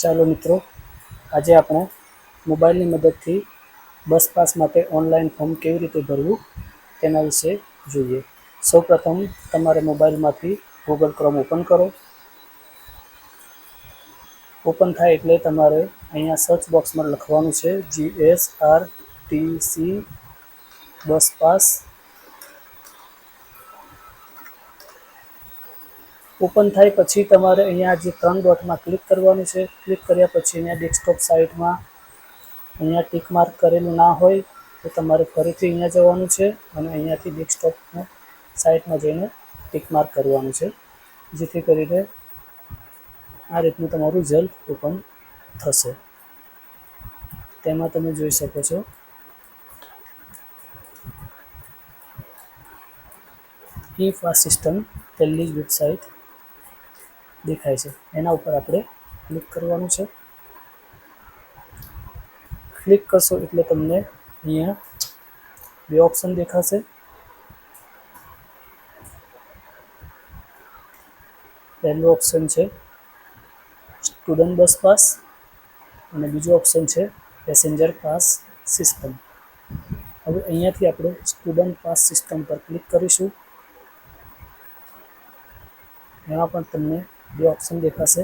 ચાલો મિત્રો, આજે આપણે મોબાઈલની મદદથી બસ પાસ માટે ઓનલાઈન ફોર્મ કેવી રીતે ભરવું તેના વિશે જોઈએ. સૌપ્રથમ તમારે મોબાઈલમાંથી ગૂગલ ક્રોમ ઓપન કરો. ઓપન થાય એટલે તમારે અહીંયા સર્ચ બોક્સમાં લખવાનું છે G S R T C bus pass open થાય પછી તમારે અહીંયા જે ત્રણ ડોટમાં ક્લિક કરવાનું છે, ક્લિક કર્યા પછી અહીંયા ડેસ્કટોપ સાઇટમાં અહીંયા ટીક માર્ક કરેલું ના હોય, તો તમારે ફરીથી અહીંયા જવાનું છે અને અહીંયાથી ડેસ્કટોપને સાઇટમાં જઈને ટીક માર્ક કરવાનું છે. જેથી કરીને આ રીતનું તમારું જલ્દ ઓપન થશે. તેમાં તમે જોઈ શકો છો. ઈ ફાસ્ટ સિસ્ટમ પહેલી જ વેબસાઇટ દેખાય છે. એના ઉપર આપણે ક્લિક કરવાનું છે. ક્લિક કરશો એટલે તમને અહીંયા બે ઓપ્શન દેખાશે. પહેલું ઓપ્શન છે સ્ટુડન્ટ બસ પાસ અને બીજું ઓપ્શન છે પેસેન્જર પાસ સિસ્ટમ હવે અહીંયાથી આપણે સ્ટુડન્ટ પાસ સિસ્ટમ પર ક્લિક કરીશું. એમાં પણ તમને બે ઓપ્શન દેખાશે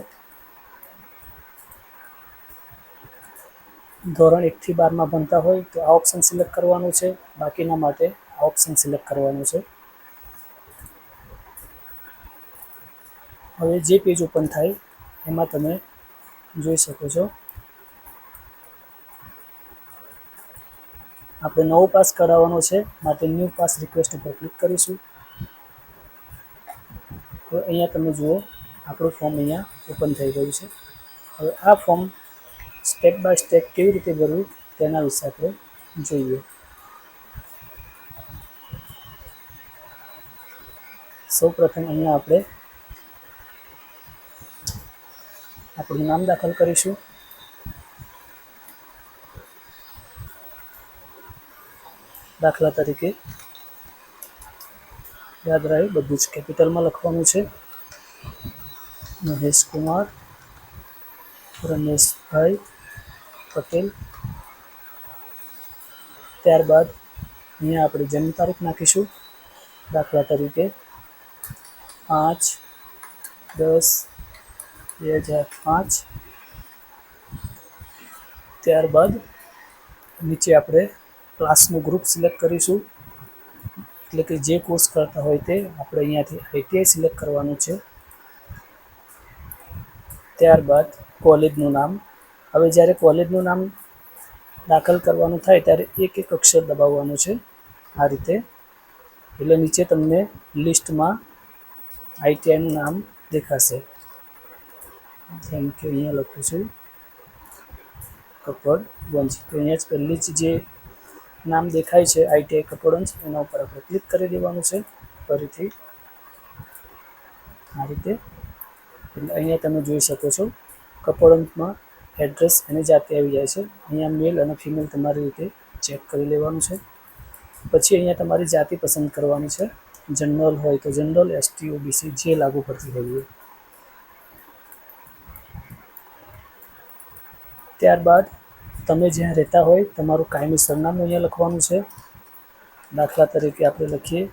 ધોરણ એકથી બારમાં ભણતા હોય તો આ ઓપ્શન સિલેક્ટ કરવાનું છે બાકીના માટે આ ઓપ્શન સિલેક્ટ કરવાનું છે હવે જે પેજ ઓપન થાય એમાં તમે જોઈ શકો છો આપણે નવો પાસ કરાવવાનો છે માટે ન્યૂ પાસ રિક્વેસ્ટ ઉપર ક્લિક કરીશું તો અહીંયા તમે જુઓ આપણું ફોર્મ અહીંયા ઓપન થઈ ગયું છે. હવે આ ફોર્મ સ્ટેપ બાય સ્ટેપ કેવી રીતે ભરવું તેના વિશે આપણે જોઈએ. સૌ પ્રથમ અહીંયા આપણે આપણું નામ દાખલ કરીશું. દાખલા તરીકે યાદ રહે, બધું જ કેપિટલમાં લખવાનું છે. મહેશ કુમાર રમેશભાઈ પટેલ. ત્યારબાદ અહીંયા આપણે જન્મ તારીખ નાખીશું. દાખલા તરીકે પાંચ દસ બે હજાર પાંચ. ત્યારબાદ નીચે આપણે ક્લાસનું ગ્રુપ સિલેક્ટ કરીશું. એટલે કે જે કોર્સ કરતા હોય તે આપણે અહીંયાથી આઈટીઆઈ સિલેક્ટ કરવાનું છે. ત્યારબાદ કોલેજનું નામ. હવે જ્યારે કોલેજનું નામ દાખલ કરવાનું થાય ત્યારે એક એક અક્ષર દબાવવાનું છે આ રીતે. એટલે નીચે તમને લિસ્ટમાં આઈટીઆઈનું નામ દેખાશે. જેમ કે અહીંયા લખું છું. કપડ વંશ. તો અહીંયા જ પહેલી જ જે નામ દેખાય છે આઈટીઆઈ કપડવંજ એના ઉપર આપણે ક્લિક કરી દેવાનું છે. ફરીથી આ રીતે એટલે અહીંયા તમે જોઈ શકો છો કપડવંજમાં એડ્રેસ એની જાતે આવી જાય છે. અહીંયા મેલ અને ફિમેલ તમારી રીતે ચેક કરી લેવાનું છે. પછી અહીંયા તમારી જાતિ પસંદ કરવાની છે. જનરલ હોય તો જનરલ એસટી ઓબીસી જે લાગુ પડતી હોય ત્યારબાદ તમે જ્યાં રહેતા હોય, તમારું કાયમી સરનામું અહીંયા લખવાનું છે. દાખલા તરીકે આપણે લખીએ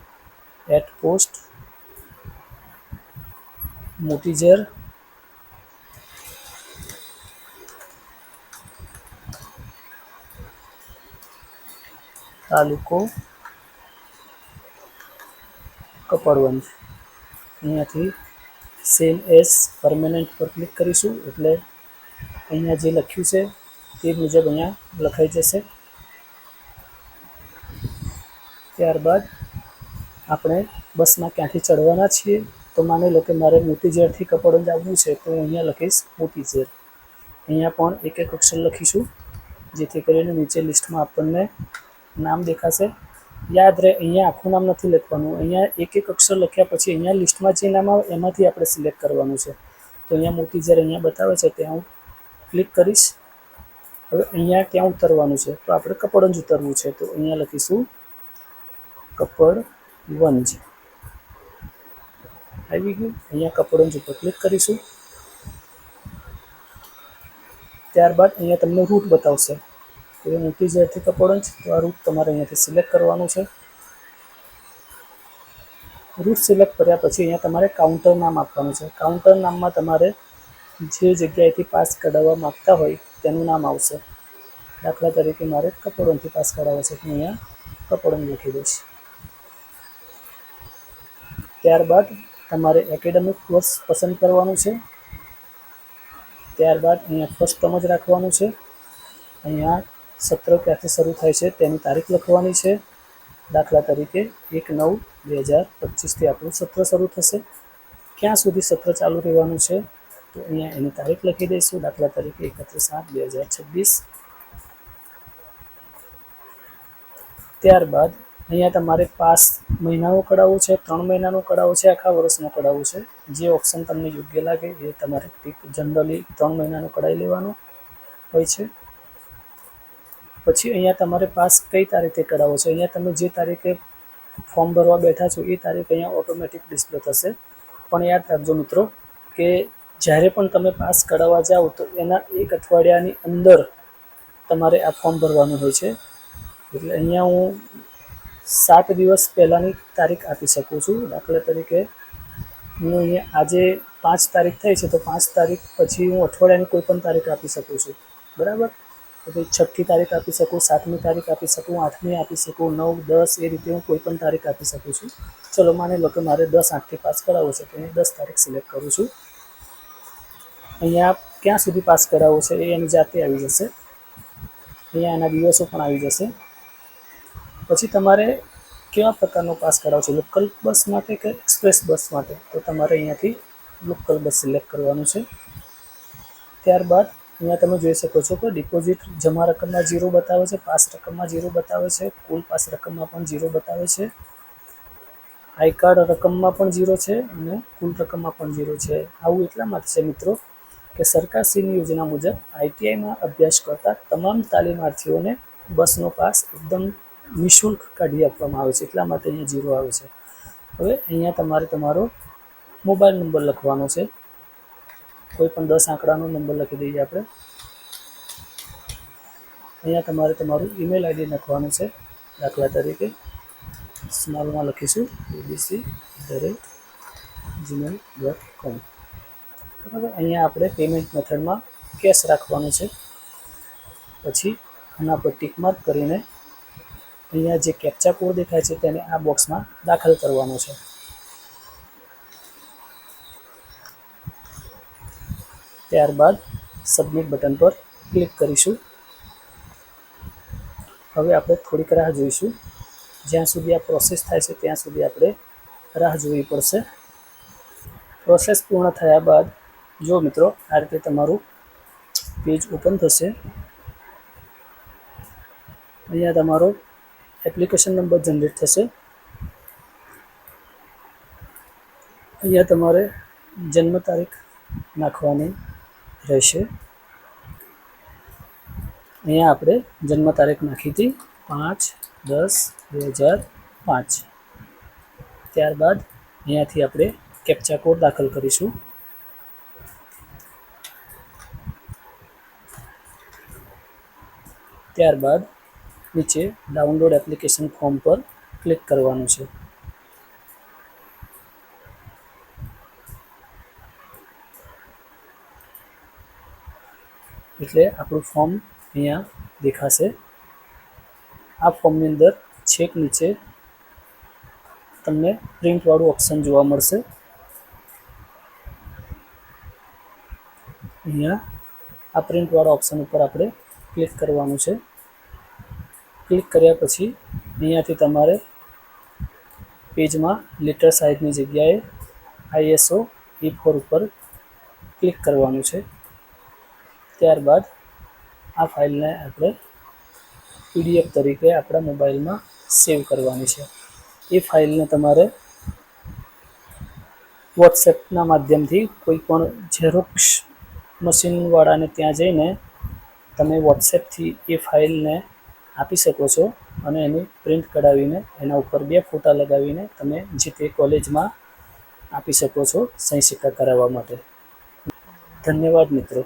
એટ પોસ્ટ મોટી ઝેર. તાલુકો કપડવંજ. અહીંયાથી સેમ એસ પરમેનન્ટ પર ક્લિક કરીશું, એટલે અહીંયા જે લખ્યું છે તે મુજબ અહીંયા લખાઈ જશે. ત્યારબાદ આપણે બસમાં ક્યાંથી ચડવાના છીએ? તો માની લો કે મારે મોટી ઝેરથી કપડવંજ આવવું છે, તો હું અહીંયા લખીશ મોટી ઝેર. અહીંયા પણ એક એક અક્ષર લખીશું, જેથી કરીને નીચે લિસ્ટમાં આપણને નામ દેખાશે. યાદ રહે, અહીંયા આખું નામ નથી લખવાનું. અહીંયા એક એક અક્ષર લખ્યા પછી અહીંયા લિસ્ટમાં જે નામ આવે એમાંથી આપણે સિલેક્ટ કરવાનું છે. તો અહીંયા મોટી જ્યારે અહીંયા બતાવે છે, ત્યાં હું ક્લિક કરીશ. હવે અહીંયા ક્યાં ઉતરવાનું છે, તો આપણે કપડવંજ ઉતરવું છે, તો અહીંયા લખીશું કપડવંજ આવી ગયું. અહીંયા કપડવંજ ઉપર ક્લિક કરીશું. ત્યારબાદ અહીંયા તમને રૂટ બતાવશે. તો એ મોટી ઝેરથી કપડવંજ તો આ રૂટ તમારે અહીંયાથી સિલેક્ટ કરવાનું છે. રૂટ સિલેક્ટ કર્યા પછી અહીંયા તમારે કાઉન્ટર નામ આપવાનું છે. કાઉન્ટર નામમાં તમારે જે જગ્યાએથી પાસ કઢાવવા માગતા હોય તેનું નામ આવશે. દાખલા તરીકે મારે કપડોથી પાસ કઢાવવા છે હું અહીંયા કપડવંજ લખી દઈશ. ત્યારબાદ તમારે એકેડેમિક કોર્સ પસંદ કરવાનું છે. ત્યારબાદ અહીંયા ફર્સ્ટ ટર્મ જ રાખવાનું છે. અહીંયા સત્ર ક્યાંથી શરૂ થાય છે તેની તારીખ લખવાની છે. દાખલા તરીકે એક નવ બે હજાર પચીસથી આપણું સત્ર શરૂ થશે. ક્યાં સુધી સત્ર ચાલુ રહેવાનું છે તો અહીંયા એની તારીખ લખી દઈશું. દાખલા તરીકે એકત્રીસ આઠ બે હજાર છવ્વીસ. ત્યારબાદ અહીંયા તમારે પાસ મહિનાનું કઢાવવું છે, ત્રણ મહિનાનું કઢાવવું છે, આખા વર્ષનો કઢાવવું છે. જે ઓપ્શન તમને યોગ્ય લાગે એ તમારે જનરલી ત્રણ મહિનાનો કઢાવી લેવાનો હોય છે. પછી અહીંયા તમારે પાસ કઈ તારીખે કઢાવવો છે? અહીંયા તમે જે તારીખે ફોર્મ ભરવા બેઠા છો, એ તારીખ અહીંયા ઓટોમેટિક ડિસ્પ્લે થશે. પણ યાદ રાખજો મિત્રો કે જ્યારે પણ તમે પાસ કઢાવવા જાઓ તો એના એક અઠવાડિયાની અંદર તમારે આ ફોર્મ ભરવાનું હોય છે. એટલે અહીંયા હું સાત દિવસ પહેલાંની તારીખ આપી શકું છું. દાખલા તરીકે, હું અહીંયા આજે પાંચ તારીખ થઈ છે, તો પાંચ તારીખ પછી હું અઠવાડિયાની કોઈ પણ તારીખ આપી શકું છું. બરાબર? તો ભાઈ છઠ્ઠી તારીખ આપી શકું, સાતમી તારીખ આપી શકું, આઠમી આપી શકું, નવ, દસ, એ રીતે હું કોઈ પણ તારીખ આપી શકું છું. ચલો, માની લો કે મારે દસ આઠથી પાસ કરાવવો છે, તો હું દસ તારીખ સિલેક્ટ કરું છું. અહીંયા ક્યાં સુધી પાસ કરાવવો છે, એ એની જાતે આવી જશે. અહીંયા એના દિવસો પણ આવી જશે. પછી તમારે કેવા પ્રકારનો પાસ કરાવો છો? લોકલ બસ માટે કે એક્સપ્રેસ બસ માટે? તો તમારે અહીંયાથી લોકલ બસ સિલેક્ટ કરવાનું છે. ત્યારબાદ અહીંયા તમે જોઈ શકો છો કે ડિપોઝિટ જમા રકમમાં જીરો બતાવે છે પાસ રકમમાં જીરો બતાવે છે કુલ પાસ રકમમાં પણ ઝીરો બતાવે છે. આઈ કાર્ડ રકમમાં પણ ઝીરો છે અને કુલ રકમમાં પણ ઝીરો છે. આવું એટલા માટે છે મિત્રો કે સરકારશ્રીની યોજના મુજબ આઈટીઆઈમાં અભ્યાસ કરતા તમામ તાલીમાર્થીઓને બસનો પાસ એકદમ નિઃશુલ્ક કાઢી આપવામાં આવે છે. એટલા માટે અહીંયા જીરો આવે છે. હવે અહીંયા તમારે તમારો મોબાઈલ નંબર લખવાનો છે. કોઈ પણ દસ આંકડાનો નંબર લખી દઈએ આપણે. અહીંયા તમારે તમારું ઈમેલ આઈડી નાખવાનું છે. દાખલા તરીકે સ્મોલમાં લખીશું. ABC the rate Gmail dot com બરાબર? અહીંયા આપણે પેમેન્ટ મેથડમાં કેશ રાખવાનું છે. પછી આના પર ટીક કરીને અહીંયા જે કેપ્ચા કોડ દેખાય છે તેને આ બોક્સમાં દાખલ કરવાનો છે. ત્યારબાદ સબમિટ બટન પર ક્લિક કરીશું. હવે આપણે થોડીક રાહ જોઈશું. જ્યાં સુધી આ પ્રોસેસ થાય છે, ત્યાં સુધી આપણે રાહ જોવી પડશે. પ્રોસેસ પૂર્ણ થયા બાદ જો મિત્રો, આ રીતે તમારું પેજ ઓપન થશે. અહીંયા તમારો એપ્લિકેશન નંબર જનરેટ થશે. અહીંયા તમારે જન્મ તારીખ નાખવાની રહેશે. અહીંયા આપણે જન્મ તારીખ નાખી હતી પાંચ દસ બે હજાર પાંચ. ત્યારબાદ અહીંયાથી આપણે કેપ્ચા કોડ દાખલ કરીશું. ત્યારબાદ નીચે ડાઉનલોડ એપ્લિકેશન ફોર્મ પર ક્લિક કરવાનું છે. એટલે આપણું ફોર્મ અહીંયા દેખાશે. આ ફોર્મની અંદર છેક નીચે તમને પ્રિન્ટવાળું ઓપ્શન જોવા મળશે. અહીંયા આ પ્રિન્ટવાળા ઓપ્શન ઉપર આપણે ક્લિક કરવાનું છે. ક્લિક કર્યા પછી અહીંયાથી તમારે પેજમાં લેટર સાઇઝની જગ્યાએ આઈએસઓ ઈ ફોર ઉપર ક્લિક કરવાનું છે. ત્યારબાદ આ ફાઇલને આપણે પીડીએફ તરીકે આપણા મોબાઈલમાં સેવ કરવાની છે. એ ફાઇલને તમારે વોટ્સએપના માધ્યમથી કોઈ પણ ઝેરોક્ષ મશીનવાળાને ત્યાં જઈને તમે વોટ્સએપથી એ ફાઇલને આપી શકો છો અને એની પ્રિન્ટ કઢાવીને એના ઉપર બે ફોટા લગાવીને તમે જે તે કોલેજમાં આપી શકો છો સહી સિક્કા કરાવવા માટે. ધન્યવાદ મિત્રો.